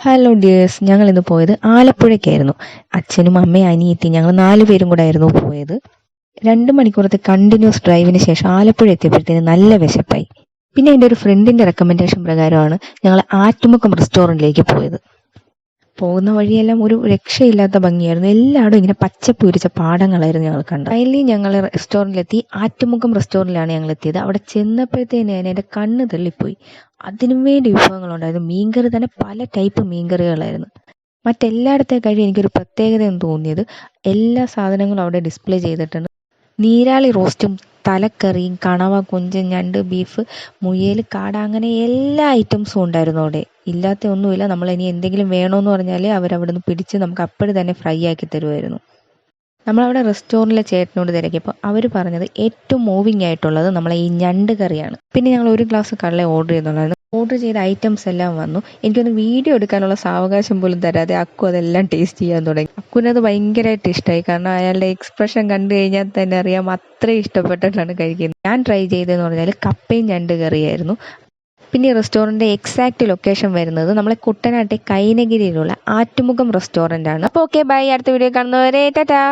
Hello dears ഞങ്ങൾ ഇന്ന് പോയത് ആലപ്പുഴയ്ക്കായിരുന്നു. അച്ഛനും അമ്മയും അനിയത്തി ഞങ്ങൾ നാലു പേരും കൂടെ ആയിരുന്നു പോയത്. രണ്ട് മണിക്കൂറത്തെ കണ്ടിന്യൂസ് ഡ്രൈവിന് ശേഷം ആലപ്പുഴ എത്തിയപ്പോഴത്തേന് നല്ല വിശപ്പായി. പിന്നെ എന്റെ ഒരു ഫ്രണ്ടിന്റെ റെക്കമെൻഡേഷൻ പ്രകാരമാണ് ഞങ്ങൾ ആറ്റുമുക്കം റെസ്റ്റോറന്റിലേക്ക് പോയത്. പോകുന്ന വഴിയെല്ലാം ഒരു രക്ഷയില്ലാത്ത ഭംഗിയായിരുന്നു. എല്ലായിടും ഇങ്ങനെ പച്ചപ്പ് വിരിച്ച പാടങ്ങളായിരുന്നു ഞങ്ങൾ കണ്ടത്. ഫൈനലി ഞങ്ങൾ റെസ്റ്റോറന്റിലെത്തി ആറ്റുമുഖം റെസ്റ്റോറന്റിലാണ് ഞങ്ങൾ എത്തിയത്. അവിടെ ചെന്നപ്പോഴത്തേന് ഞാൻ എന്റെ കണ്ണ് തള്ളിപ്പോയി. അതിനും വേണ്ടി വിഭവങ്ങളുണ്ടായിരുന്നു മീൻകറി തന്നെ പല ടൈപ്പ് മീൻകറികളായിരുന്നു. മറ്റെല്ലായിടത്തെ കഴിയും എനിക്കൊരു പ്രത്യേകത എന്ന് തോന്നിയത് എല്ലാ സാധനങ്ങളും അവിടെ ഡിസ്പ്ലേ ചെയ്തിട്ടുണ്ട്. നീരാളി റോസ്റ്റും തലക്കറിയും കണവ കൊഞ്ചൻ ഞണ്ട് ബീഫ് മുയൽ കാട അങ്ങനെ എല്ലാ ഐറ്റംസും ഉണ്ടായിരുന്നു അവിടെ. ഇല്ലാത്ത ഒന്നുമില്ല. നമ്മൾ ഇനി എന്തെങ്കിലും വേണമെന്ന് പറഞ്ഞാൽ അവരവിടെ നിന്ന് പിടിച്ച് നമുക്ക് അപ്പോഴും തന്നെ ഫ്രൈ ആക്കി തരുമായിരുന്നു നമ്മളവിടെ റെസ്റ്റോറന്റിലെ ചേട്ടനോട് തിരക്കിയപ്പോൾ അവർ പറഞ്ഞത് ഏറ്റവും മൂവിങ് ആയിട്ടുള്ളത് നമ്മളെ ഈ ഞണ്ട് കറിയാണ്. പിന്നെ ഞങ്ങൾ ഒരു ഗ്ലാസ് കള്ളെ ഓർഡർ ചെയ്തുള്ളായിരുന്നു ഓർഡർ ചെയ്ത ഐറ്റംസ് എല്ലാം വന്നു. എനിക്കൊന്ന് വീഡിയോ എടുക്കാനുള്ള സാവകാശം പോലും തരാതെ അക്കു അതെല്ലാം ടേസ്റ്റ് ചെയ്യാൻ തുടങ്ങി. അക്കുവിനത് ഭയങ്കരമായിട്ട് ഇഷ്ടമായി കാരണം അയാളുടെ എക്സ്പ്രഷൻ കണ്ടു കഴിഞ്ഞാൽ തന്നെ അറിയാം അത്രയും ഇഷ്ടപ്പെട്ടിട്ടാണ് കഴിക്കുന്നത്. ഞാൻ ട്രൈ ചെയ്തതെന്ന് പറഞ്ഞാൽ കപ്പയും ഞണ്ട് കറിയായിരുന്നു. പിന്നെ റെസ്റ്റോറന്റ് എക്സാക്ട് ലൊക്കേഷൻ വരുന്നത് നമ്മളെ കുട്ടനാട്ടെ കൈനഗിരിയിലുള്ള ആറ്റുമുഖം റെസ്റ്റോറന്റ് ആണ് അപ്പോൾ ഓക്കെ ബൈ അടുത്ത വീഡിയോ കാണുന്നവരെ ടാറ്റാ.